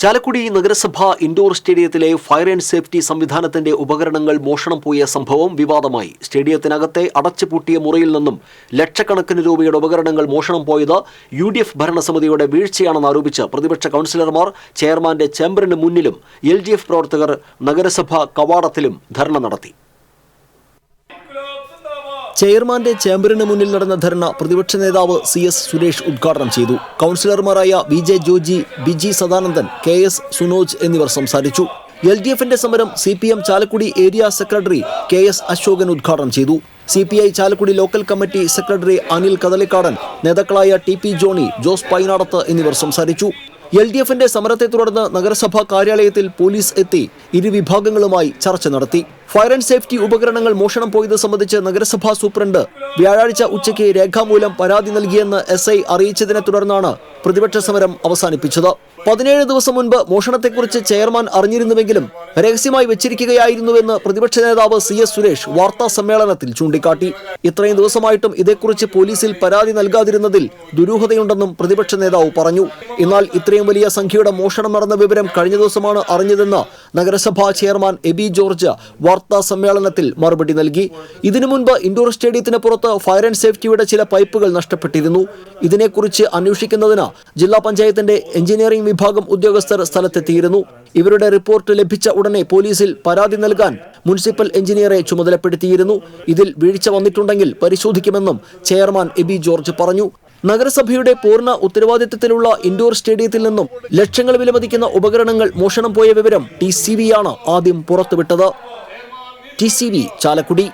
ചാലക്കുടി നഗരസഭ ഇൻഡോർ സ്റ്റേഡിയത്തിലെ fire and safety സംവിധാനത്തിന്റെ ഉപകരണങ്ങൾ മോഷണം പോയ സംഭവം വിവാദമായി. സ്റ്റേഡിയത്തിനകത്തെ അടച്ചുപൂട്ടിയ മുറിയിൽ നിന്നും ലക്ഷക്കണക്കിന് രൂപയുടെ ഉപകരണങ്ങൾ മോഷണം പോയത് യു ഡി എഫ് ഭരണസമിതിയുടെ വീഴ്ചയാണെന്ന് ആരോപിച്ച് പ്രതിപക്ഷ കൗൺസിലർമാർ ചെയർമാന്റെ ചേംബറിന് മുന്നിലും എൽ പ്രവർത്തകർ നഗരസഭ കവാടത്തിലും ധർണ നടത്തി. ചെയർമാന്റെ ചേംബറിന് മുന്നിൽ നടന്ന ധർണ പ്രതിപക്ഷ നേതാവ് സി എസ് സുരേഷ് ഉദ്ഘാടനം ചെയ്തു. കൗൺസിലർമാരായ V J Joji Biji Sadanandan K S Sunoj എന്നിവർ സംസാരിച്ചു. എൽ ഡി എഫിന്റെ സമരം C P M Chalakudy area secretary K S Ashokan ഉദ്ഘാടനം ചെയ്തു. C P I Chalakudy local committee secretary Anil Kadalikkadan നേതാക്കളായ T P Johnny Jose Painadath എന്നിവർ സംസാരിച്ചു. L D എഫിന്റെ സമരത്തെ തുടർന്ന് നഗരസഭാ കാര്യാലയത്തിൽ പോലീസ് എത്തി ഇരുവിഭാഗങ്ങളുമായി ചർച്ച നടത്തി. ഫയർ ആൻഡ് സേഫ്റ്റി ഉപകരണങ്ങൾ മോഷണം പോയത് സംബന്ധിച്ച് നഗരസഭാ സൂപ്രണ്ട് വ്യാഴാഴ്ച ഉച്ചയ്ക്ക് രേഖാമൂലം പരാതി നൽകിയെന്ന് എസ് ഐ അറിയിച്ചതിനെ തുടർന്നാണ് പ്രതിപക്ഷ സമരം അവസാനിപ്പിച്ചത്. പതിനേഴ് ദിവസം മുൻപ് മോഷണത്തെക്കുറിച്ച് ചെയർമാൻ അറിഞ്ഞിരുന്നുവെങ്കിലും രഹസ്യമായി വെച്ചിരിക്കുകയായിരുന്നുവെന്ന് പ്രതിപക്ഷ നേതാവ് സി എസ് സുരേഷ് വാർത്താ സമ്മേളനത്തിൽ ചൂണ്ടിക്കാട്ടി. ഇത്രയും ദിവസമായിട്ടും ഇതേക്കുറിച്ച് പോലീസിൽ പരാതി നൽകാതിരുന്നതിൽ ദുരൂഹതയുണ്ടെന്നും പ്രതിപക്ഷ നേതാവ് പറഞ്ഞു. എന്നാൽ ഇത്രയും വലിയ സംഖ്യയുടെ മോഷണം നടന്ന വിവരം കഴിഞ്ഞ ദിവസമാണ് അറിഞ്ഞതെന്ന് നഗരസഭാ ചെയർമാൻ എബി ജോർജ് വാർത്താ സമ്മേളനത്തിൽ മറുപടി നൽകി. ഇതിനു മുൻപ് ഇൻഡോർ സ്റ്റേഡിയത്തിന് പുറത്ത് ഫയർ ആൻഡ് സേഫ്റ്റിയുടെ ചില പൈപ്പുകൾ നഷ്ടപ്പെട്ടിരുന്നു. ഇതിനെക്കുറിച്ച് അന്വേഷിക്കുന്നതിന് ജില്ലാ പഞ്ചായത്തിന്റെ എഞ്ചിനീയറിംഗ് വിഭാഗം ഉദ്യോഗസ്ഥർ സ്ഥലത്തെത്തിയിരുന്നു. ഇവരുടെ റിപ്പോർട്ട് ലഭിച്ച ഉടനെ പോലീസിൽ പരാതി നൽകാൻ മുനിസിപ്പൽ എഞ്ചിനീയറെ ചുമതലപ്പെടുത്തിയിരുന്നു. ഇതിൽ വീഴ്ച വന്നിട്ടുണ്ടെങ്കിൽ പരിശോധിക്കുമെന്നും ചെയർമാൻ എബി ജോർജ് പറഞ്ഞു. നഗരസഭയുടെ പൂർണ ഉത്തരവാദിത്തത്തിലുള്ള ഇൻഡോർ സ്റ്റേഡിയത്തിൽ നിന്നും ലക്ഷങ്ങൾ വിലമതിക്കുന്ന ഉപകരണങ്ങൾ മോഷണം പോയ വിവരം ടി സി ആണ് ആദ്യം പുറത്തുവിട്ടത്. T C Chalakudy.